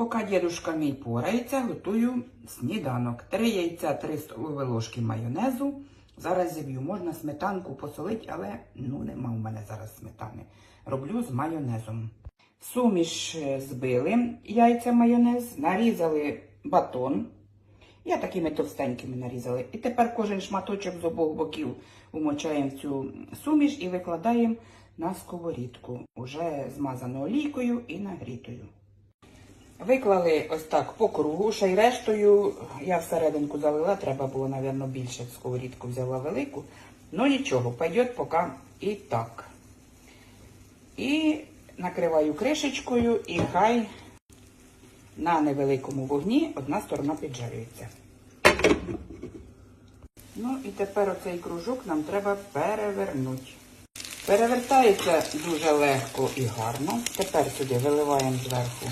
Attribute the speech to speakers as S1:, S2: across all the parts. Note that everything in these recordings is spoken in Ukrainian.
S1: Поки дідушка мій порається, готую сніданок. Три яйця, три столові ложки майонезу. Зараз зіб'ю. Можна сметанку посолити, але ну нема у мене зараз сметани. Роблю з майонезом. Суміш е, збили яйця майонез, нарізали батон. Я такими товстенькими нарізала. І тепер кожен шматочок з обох боків умочаємо в цю суміш і викладаємо на сковорідку, уже змазану олійкою і нагрітою. Виклали ось так по кругу, ще й рештою я всерединку залила, треба було, мабуть, більше сковорідку взяла велику. Ну нічого, пойдет поки і так. І накриваю кришечкою, і хай на невеликому вогні одна сторона піджарюється. Ну і тепер оцей кружок нам треба перевернути. Перевертається дуже легко і гарно. Тепер сюди виливаємо зверху.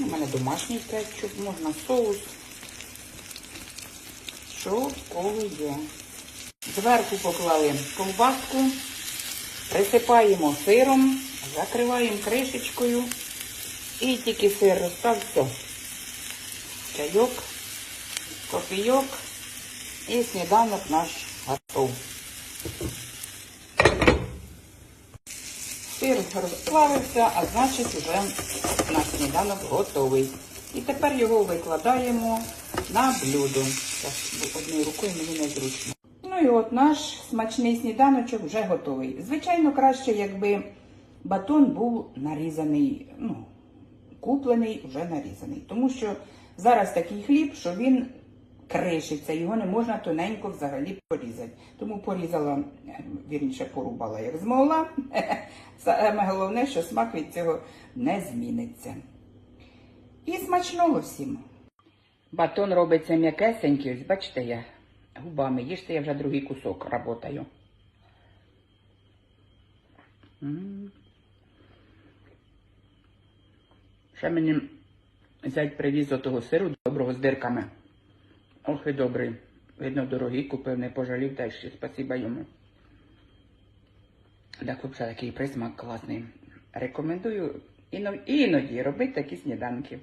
S1: У мене домашній кетчуп, можна соус. Що в кого є. Зверху поклали ковбаску, присипаємо сиром, закриваємо кришечкою і тільки сир розстав, все. Чайок, кофійок і сніданок наш готов. Сир розплавився, а значить вже наш сніданок готовий. І тепер його викладаємо на блюдо. Одною рукою мені незручно. Ну і от наш смачний сніданочок вже готовий. Звичайно, краще, якби батон був нарізаний, ну, куплений, вже нарізаний. Тому що зараз такий хліб, що він кришиться, його не можна тоненько взагалі порізати. Тому порізала, вірніше порубала, як змогла. Саме головне, що смак від цього не зміниться. І смачного всім. Батон робиться м'якесенький, ось бачите, я губами їжте, я вже другий кусок работаю. М. Ще мені зять привіз того сиру доброго з дирками. Ох і добрий. Видно, дорогий купив, не пожалів, та ще спасіба йому. Так, взагалі такий присмак класний. Рекомендую іно- іноді робити такі сніданки.